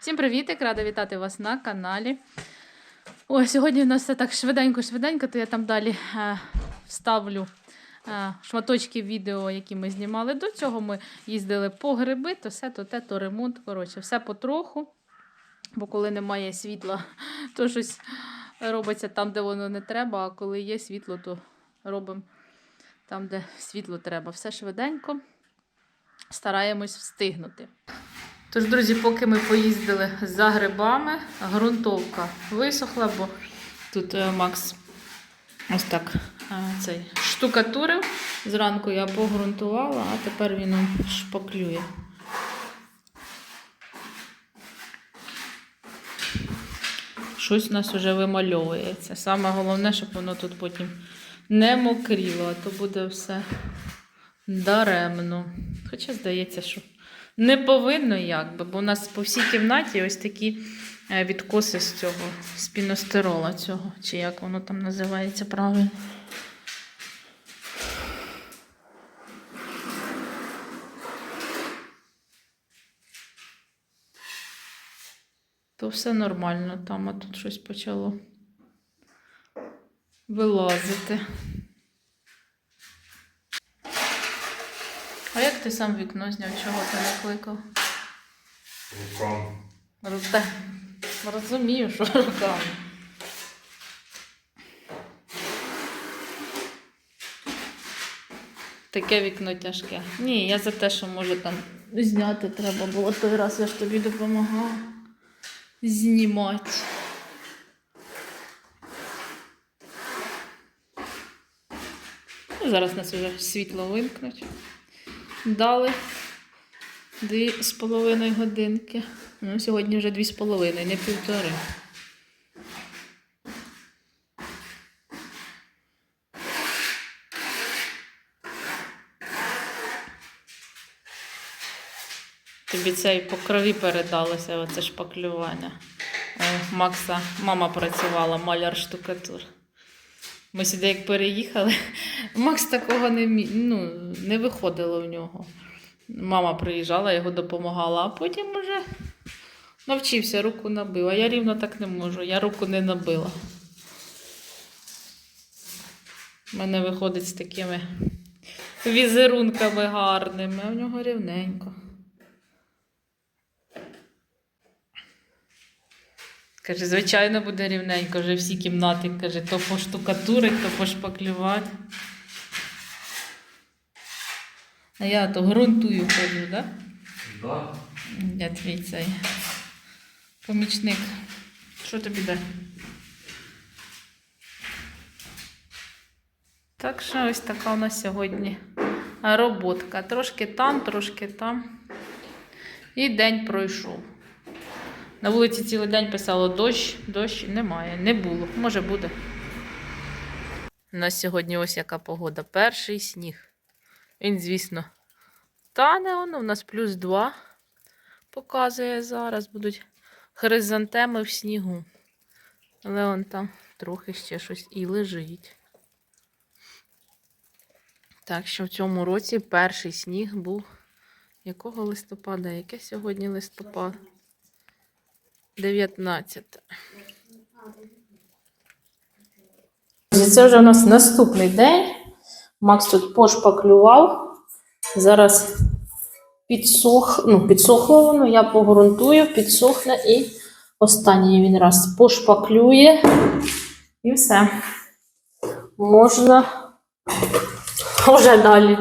Всім привітик! Рада вітати вас на каналі. Ой, сьогодні у нас все так швиденько-швиденько, то я там далі е, вставлю е, шматочки відео, які ми знімали. До цього ми їздили по гриби, то все, то те, то ремонт. Коротше, все потроху. Бо коли немає світла, то щось робиться там, де воно не треба, а коли є світло, то робимо там, де світло треба. Все швиденько. Стараємось встигнути. Тож, друзі, поки ми поїздили за грибами, ґрунтовка висохла, бо тут е, Макс ось так е, цей штукатурив. Зранку я погрунтувала, а тепер він шпаклює. Щось у нас вже вимальовується. Саме головне, щоб воно тут потім не мокріло, а то буде все даремно. Хоча здається, що не повинно якби, бо у нас по всій кімнаті ось такі е, відкоси з цього, з піностерола цього, чи як воно там називається правильно. То все нормально там, а тут щось почало вилазити. А як ти сам вікно зняв, чого ти не кликав? Руками. Руте. Розумію, що руками. Таке вікно тяжке. Ні, я за те, що може там зняти треба було той раз, я ж тобі допомагала знімати. Ну, зараз нас вже світло вимкнуть. Дали дві з половиною годинки. Ну, сьогодні вже дві з половиною, не півтори. Тобі це і по крові передалося, оце шпаклювання. Макса мама працювала, маляр штукатур. Ми сюди як переїхали, Макс такого не, ну, не виходило в нього. Мама приїжджала, його допомагала, а потім вже навчився, руку набив. А я рівно так не можу, я руку не набила. У мене виходить з такими візерунками гарними, а в нього рівненько. Каже, звичайно, буде рівненько, вже всі кімнати, каже, то поштукатурить, то пошпаклювати. А я то ґрунтую ходжу, так? Да? Да. Я твій цей помічник. Що тобі де? Так що ось така у нас сьогодні роботка. Трошки там, трошки там. І день пройшов. На вулиці цілий день писало дощ, дощ немає, не було. Може буде. У нас сьогодні ось яка погода. Перший сніг. Він, звісно, тане воно, у нас плюс 2 показує зараз. Будуть хризантеми в снігу. Але он там трохи ще щось і лежить. Так що в цьому році перший сніг був якого листопада? Яке сьогодні листопад? 19. Це вже у нас наступний день. Макс тут пошпаклював. Зараз підсох, ну, підсохло воно, я погрунтую, підсохне і останній він раз пошпаклює. І все. Можна вже далі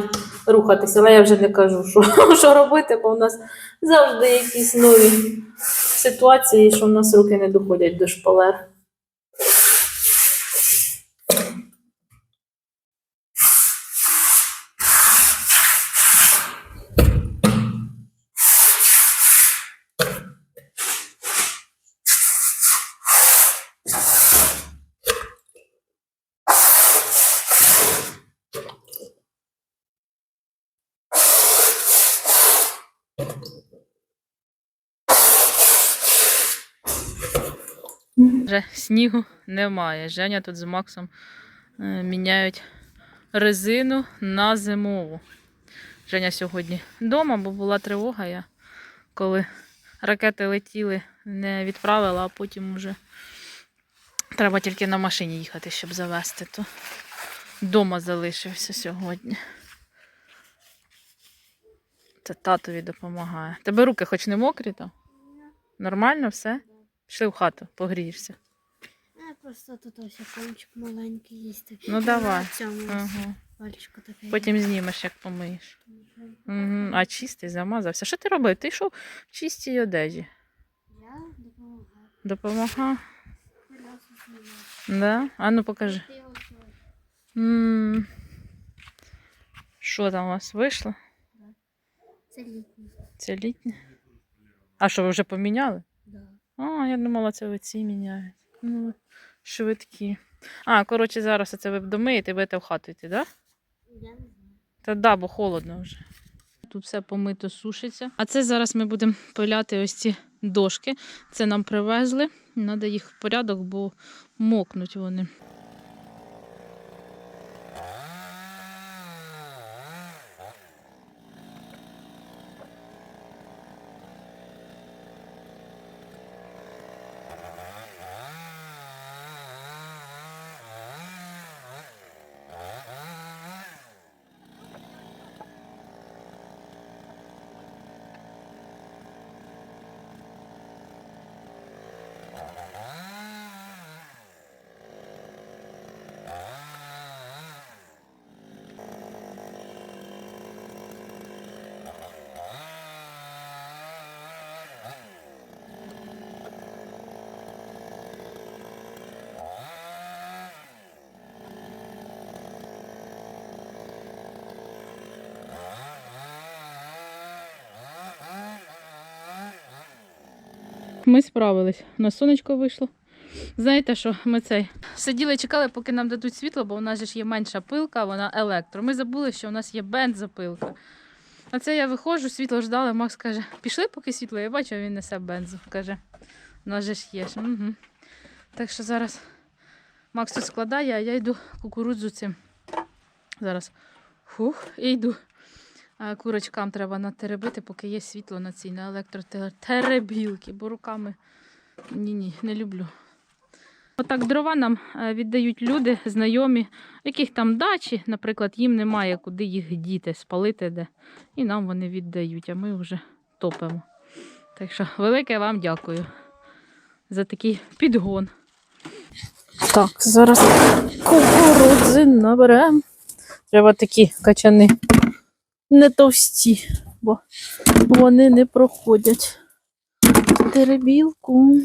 рухатися, але я вже не кажу, що, що робити, бо в нас завжди якісь нові ситуації, що в нас руки не доходять до шпалер. Вже снігу немає. Женя тут з Максом е, міняють резину на зимову. Женя сьогодні вдома, бо була тривога. Я коли ракети летіли, не відправила, а потім уже треба тільки на машині їхати, щоб завести. То дома залишився сьогодні. Це татові допомагає. Тебе руки хоч не мокрі там? Нормально все? Пішли в хату, погрієшся. Я просто тут ось кончик маленький їсти. Ну, давай. Такий. Потім знімеш, як помиєш. Угу. А чистий замазався. Що ти робив? Ти йшов в чистій одежі. Я допомагаю. Допомагав? Знімаю. Да? А ну покажи. Що там у вас вийшло? Це літній. Це літнє? А що, ви вже поміняли? А, я думала, це оці міняють. Ну, швидкі. А, коротше, зараз це ви домиєте і будете в хату йти, так? Да? Та да, бо холодно вже. Тут все помито сушиться. А це зараз ми будемо пиляти ось ці дошки. Це нам привезли. Треба їх в порядок, бо мокнуть вони. Ми справились. На сонечко вийшло. Знаєте що, ми цей сиділи, чекали, поки нам дадуть світло, бо у нас же ж є менша пилка, вона електро. Ми забули, що у нас є бензопилка. А це я виходжу, світло ждали. Макс каже: пішли, поки світло. Я бачу, він несе бензу. Каже, у нас же ж є. Угу. Так що зараз Макс тут складає, а я йду кукурудзу цим. Зараз. Фух, і йду. А курочкам треба натеребити, поки є світло на цій на електротеребілки, бо руками ні-ні, не люблю. Отак дрова нам е, віддають люди, знайомі, яких там дачі, наприклад, їм немає куди їх діти, спалити де. І нам вони віддають, а ми вже топимо. Так що велике вам дякую за такий підгон. Так, зараз кукурудзи наберемо. Треба такі качани не товсті, бо вони не проходять. Теребілку.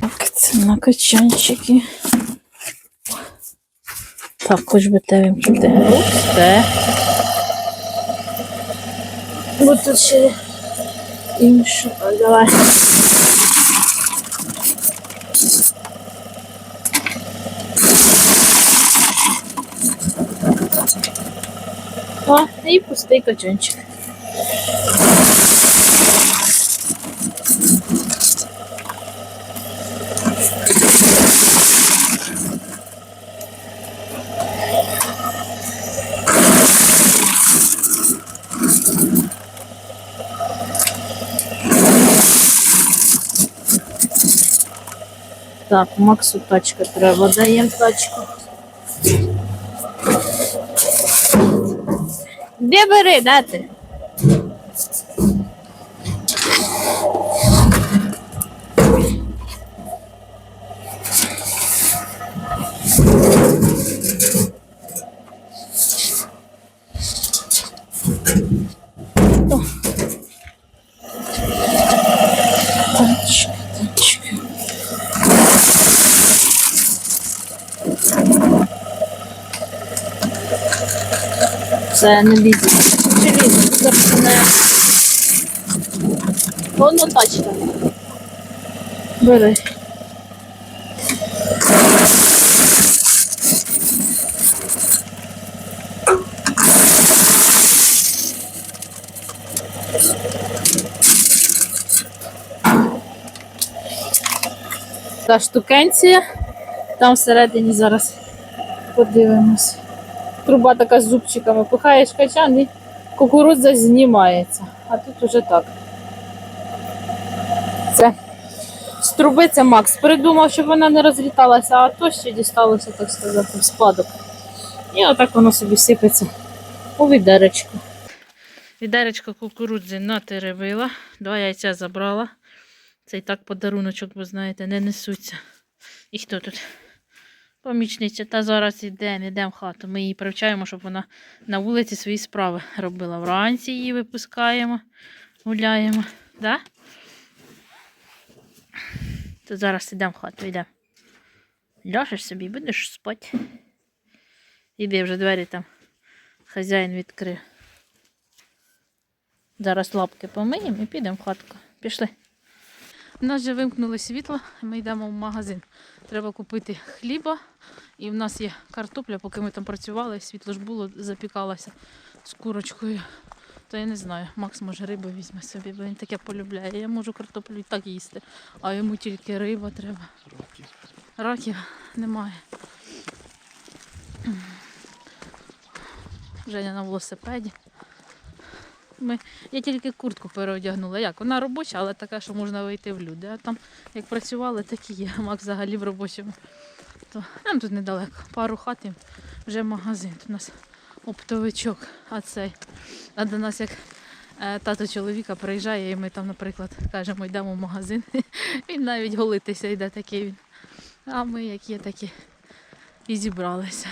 Так, це на качанчики. Так, хоч би те вимкнути. Росте. Бо тут ще інше. А, Давай. О, і пустий качанчик. Так, Максу тачка треба. Даємо тачку. Де бери, дати? Це не лізе. Чи лізе? Зараз не. Воно тачка. Бери. та штукенція. Там всередині зараз подивимось. Труба така з зубчиками. Пихаєш качан і кукурудза знімається. А тут уже так. Це з труби це Макс придумав, щоб вона не розліталася, а то ще дісталося, так сказати, в спадок. І отак воно собі сипеться у відеречку. Відеречко кукурудзи натеребила, два яйця забрала. Це і так подаруночок, бо знаєте, не несуться. І хто тут? Помічниця, та зараз іде, йдемо в хату. Ми її привчаємо, щоб вона на вулиці свої справи робила. Вранці її випускаємо, гуляємо. Да? То зараз йдемо в хату, йдемо. Ляжеш собі, будеш спати. Іди вже двері там. Хазяїн відкрив. Зараз лапки помиємо і підемо в хатку. Пішли. У нас вже вимкнули світло, ми йдемо в магазин. Треба купити хліба. І в нас є картопля, поки ми там працювали, світло ж було, запікалося з курочкою. То я не знаю, Макс може рибу візьме собі, бо він таке полюбляє. Я можу картоплю і так їсти, а йому тільки риба треба. Раків немає. Женя на велосипеді. Ми... Я тільки куртку переодягнула. Як? Вона робоча, але така, що можна вийти в люди. А там, як працювали, так і є. Макс взагалі в робочому. То нам тут недалеко. Пару хат і вже магазин. Тут у нас оптовичок. А цей. А до нас як е, тато чоловіка приїжджає, і ми там, наприклад, кажемо, йдемо в магазин. Він навіть голитися йде такий він. А ми, як є, такі і зібралися.